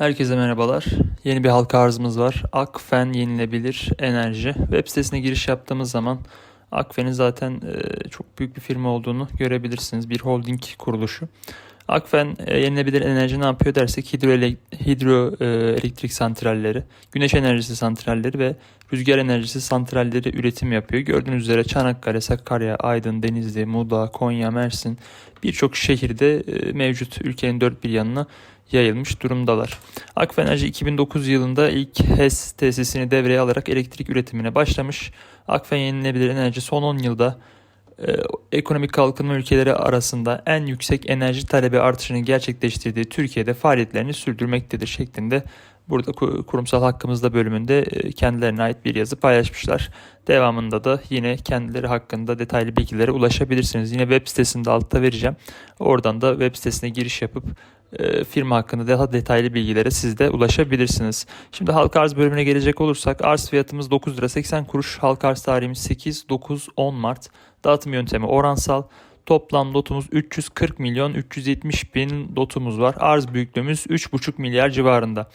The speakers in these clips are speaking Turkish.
Herkese merhabalar. Yeni bir halka arzımız var. Akfen Yenilebilir Enerji. Web sitesine giriş yaptığımız zaman Akfen'in zaten e, çok büyük bir firma olduğunu görebilirsiniz. Bir holding kuruluşu. Akfen e, yenilebilir enerji ne yapıyor dersek hidro, hidro e, santralleri, güneş enerjisi santralleri ve rüzgar enerjisi santralleri üretim yapıyor. Gördüğünüz üzere Çanakkale, Sakarya, Aydın, Denizli, Muğla, Konya, Mersin birçok şehirde e, mevcut ülkenin dört bir yanına yayılmış durumdalar. Akfen Enerji 2009 yılında ilk HES tesisini devreye alarak elektrik üretimine başlamış. Akfen Yenilebilir Enerji son 10 yılda ekonomik kalkınma ülkeleri arasında en yüksek enerji talebi artışını gerçekleştirdiği Türkiye'de faaliyetlerini sürdürmektedir şeklinde burada kurumsal hakkımızda bölümünde e, kendilerine ait bir yazı paylaşmışlar. Devamında da yine kendileri hakkında detaylı bilgilere ulaşabilirsiniz. Yine web sitesinde altta vereceğim. Oradan da web sitesine giriş yapıp e, firma hakkında daha detaylı bilgilere siz de ulaşabilirsiniz. Şimdi halka arz bölümüne gelecek olursak arz fiyatımız 9 lira 80 kuruş. Halka arz tarihimiz 8, 9, 10 Mart. Dağıtım yöntemi oransal. Toplam lotumuz 340 milyon 370 bin lotumuz var. Arz büyüklüğümüz 3,5 milyar civarında.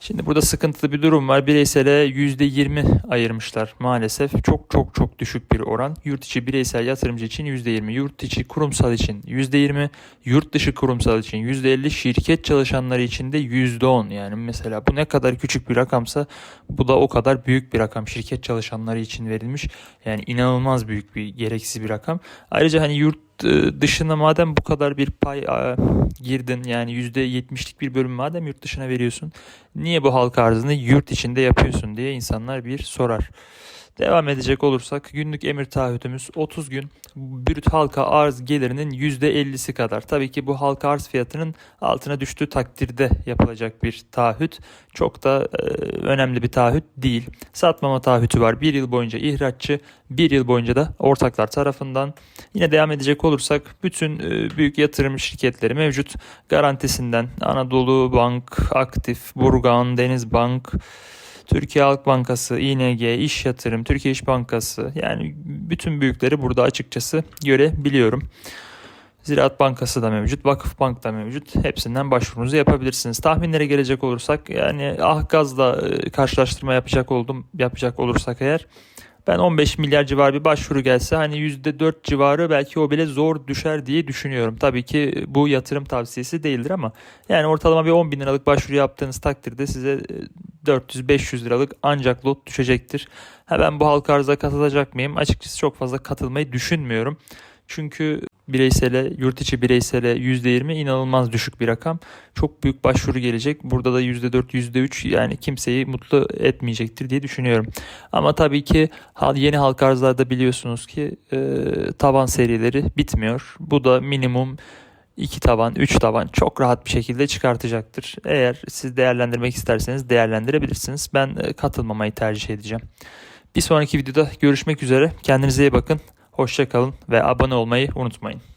Şimdi burada sıkıntılı bir durum var. Bireysele %20 ayırmışlar maalesef. Çok çok çok düşük bir oran. Yurt içi bireysel yatırımcı için %20, yurt içi kurumsal için %20, yurt dışı kurumsal için %50, şirket çalışanları için de %10. Yani mesela bu ne kadar küçük bir rakamsa bu da o kadar büyük bir rakam şirket çalışanları için verilmiş. Yani inanılmaz büyük bir gereksiz bir rakam. Ayrıca hani yurt dışına madem bu kadar bir pay girdin yani %70'lik bir bölüm madem yurt dışına veriyorsun niye bu halka arzını yurt içinde yapıyorsun diye insanlar bir sorar. Devam edecek olursak günlük emir taahhütümüz 30 gün brüt halka arz gelirinin %50'si kadar. Tabii ki bu halka arz fiyatının altına düştüğü takdirde yapılacak bir taahhüt. Çok da e, önemli bir taahhüt değil. Satmama taahhütü var. Bir yıl boyunca ihraççı, bir yıl boyunca da ortaklar tarafından. Yine devam edecek olursak bütün e, büyük yatırım şirketleri mevcut garantisinden Anadolu Bank, Aktif, Burgan, Denizbank, Türkiye Halk Bankası, İNG, İş Yatırım, Türkiye İş Bankası yani bütün büyükleri burada açıkçası görebiliyorum. Ziraat Bankası da mevcut, Vakıf Bank da mevcut. Hepsinden başvurunuzu yapabilirsiniz. Tahminlere gelecek olursak yani Ahgaz'la e, karşılaştırma yapacak oldum yapacak olursak eğer ben 15 milyar civarı bir başvuru gelse hani %4 civarı belki o bile zor düşer diye düşünüyorum. Tabii ki bu yatırım tavsiyesi değildir ama yani ortalama bir 10 bin liralık başvuru yaptığınız takdirde size 400-500 e, liralık ancak lot düşecektir. Ha ben bu halka arıza katılacak mıyım? Açıkçası çok fazla katılmayı düşünmüyorum. Çünkü bireysele, yurt içi bireysele %20 inanılmaz düşük bir rakam. Çok büyük başvuru gelecek. Burada da %4, %3 yani kimseyi mutlu etmeyecektir diye düşünüyorum. Ama tabii ki yeni halka arzlarda biliyorsunuz ki e, taban serileri bitmiyor. Bu da minimum 2 taban, 3 taban çok rahat bir şekilde çıkartacaktır. Eğer siz değerlendirmek isterseniz değerlendirebilirsiniz. Ben e, katılmamayı tercih edeceğim. Bir sonraki videoda görüşmek üzere. Kendinize iyi bakın. Hoşçakalın ve abone olmayı unutmayın.